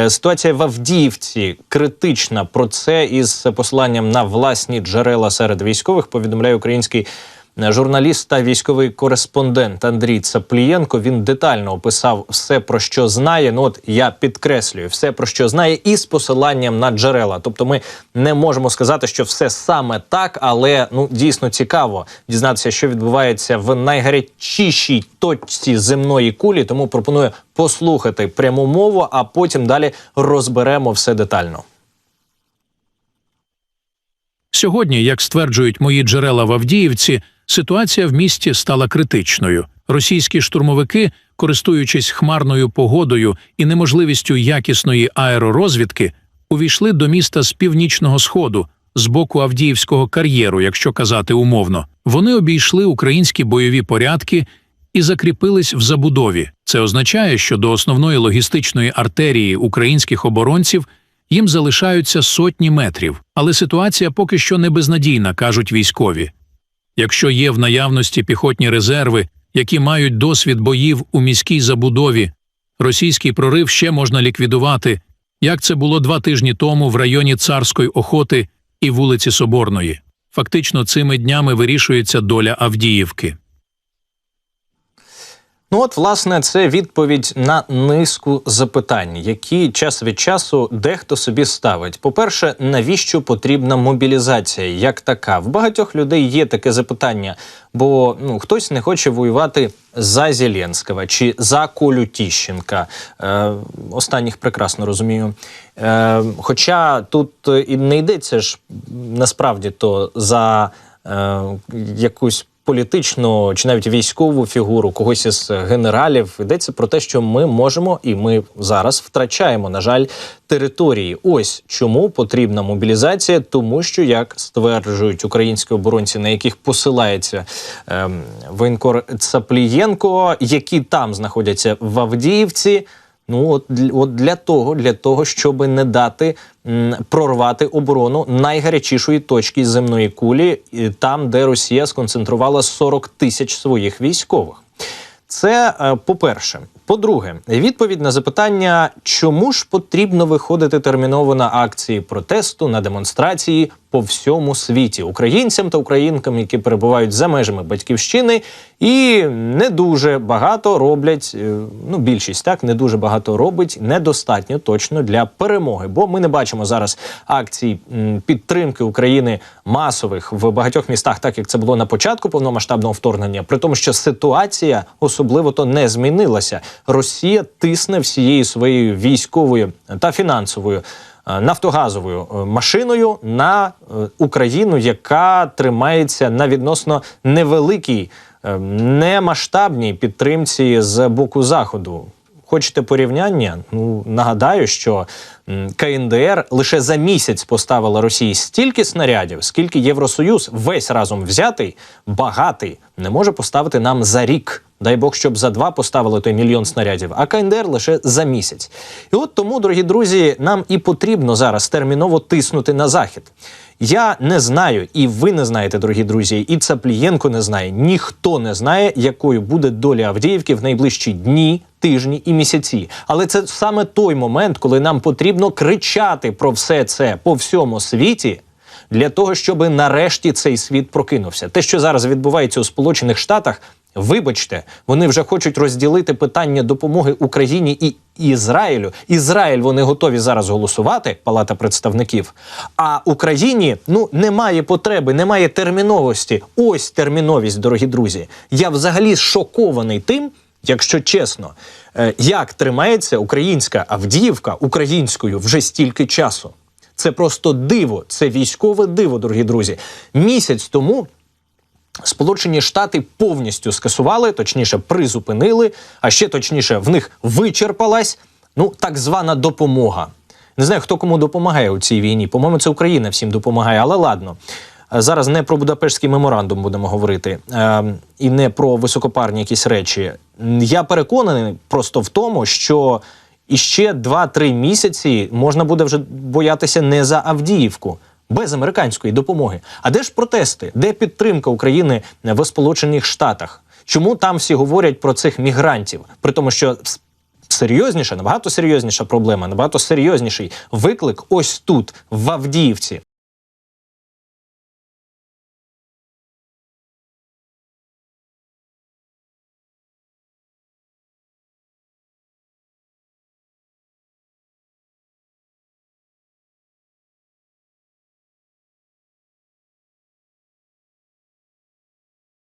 Е, Ситуація в Авдіївці критична. Про це із посиланням на власні джерела серед військових повідомляє український журналіст та військовий кореспондент Андрій Цаплієнко. Він детально описав все, про що знає. Ну от я підкреслюю, все про що знає, і з посиланням на джерела. Тобто, ми не можемо сказати, що все саме так, але ну дійсно цікаво дізнатися, що відбувається в найгарячішій точці земної кулі. Тому пропоную послухати пряму мову, а потім далі розберемо все детально. Сьогодні, як стверджують мої джерела в Авдіївці, ситуація в місті стала критичною. Російські штурмовики, користуючись хмарною погодою і неможливістю якісної аеророзвідки, увійшли до міста з північного сходу, з боку Авдіївського кар'єру, якщо казати умовно. Вони обійшли українські бойові порядки і закріпились в забудові. Це означає, що до основної логістичної артерії українських оборонців їм залишаються сотні метрів, але ситуація поки що не безнадійна, кажуть військові. Якщо є в наявності піхотні резерви, які мають досвід боїв у міській забудові, російський прорив ще можна ліквідувати, як це було два тижні тому в районі Царської охоти і вулиці Соборної. Фактично, цими днями вирішується доля Авдіївки. Ну от, власне, це відповідь на низку запитань, які час від часу дехто собі ставить. По-перше, навіщо потрібна мобілізація як така? В багатьох людей є таке запитання, бо ну хтось не хоче воювати за Зеленського чи за Колю Тіщенка. Е, останніх прекрасно розумію. Е, хоча тут і не йдеться ж насправді то за е, якусь політичну чи навіть військову фігуру когось із генералів йдеться про те, що ми можемо і ми зараз втрачаємо, на жаль, території. Ось чому потрібна мобілізація, тому що як стверджують українські оборонці, на яких посилається ем, воєнкор Цаплієнко, які там знаходяться в Авдіївці. Ну от, от для того, для того, щоб не дати м, прорвати оборону найгарячішої точки земної кулі, там, де Росія сконцентрувала 40 тисяч своїх військових. Це е, по-перше. По-друге, відповідь на запитання, чому ж потрібно виходити терміново на акції протесту, на демонстрації по всьому світі українцям та українкам, які перебувають за межами батьківщини, і не дуже багато роблять. е, Ну, більшість так не дуже багато робить, недостатньо точно для перемоги. Бо ми не бачимо зараз акцій підтримки України масових в багатьох містах, так як це було на початку повномасштабного вторгнення, при тому, що ситуація особливо то не змінилася. Росія тисне всією своєю військовою та фінансовою. Е, Нафтогазовою е, машиною на е, Україну, яка тримається на відносно невеликій, немасштабній підтримці з боку заходу. Хочете порівняння? Ну нагадаю, що КНДР лише за місяць поставила Росії стільки снарядів, скільки Євросоюз весь разом взятий, багатий, не може поставити нам за рік. Дай Бог, щоб за два поставили той мільйон снарядів, а КНДР лише за місяць. І от тому, дорогі друзі, нам і потрібно зараз терміново тиснути на захід. Я не знаю, і ви не знаєте, дорогі друзі, і Цаплієнко не знає. Ніхто не знає, якою буде доля Авдіївки в найближчі дні, тижні і місяці. Але це саме той момент, коли нам потрібно кричати про все це по всьому світі. Для того щоб нарешті цей світ прокинувся, те, що зараз відбувається у Сполучених Штатах, вибачте, вони вже хочуть розділити питання допомоги Україні і Ізраїлю. Ізраїль вони готові зараз голосувати, Палата представників. А Україні ну немає потреби, немає терміновості. Ось терміновість, дорогі друзі. Я взагалі шокований тим, якщо чесно, е, як тримається українська Авдіївка українською вже стільки часу. Це просто диво, це військове диво, дорогі друзі. Місяць тому Сполучені Штати повністю скасували, точніше, призупинили, а ще точніше, в них вичерпалась ну так звана допомога. Не знаю, хто кому допомагає у цій війні. По-моєму, це Україна всім допомагає, але ладно. Зараз не про Будапештський меморандум будемо говорити, е, і не про високопарні якісь речі. Я переконаний просто в тому, що іще 2-3 місяці можна буде вже боятися не за Авдіївку, без американської допомоги. А де ж протести? Де підтримка України в Сполучених Штатах? Чому там всі говорять про цих мігрантів? При тому, що серйозніша, набагато серйозніша проблема, набагато серйозніший виклик ось тут, в Авдіївці.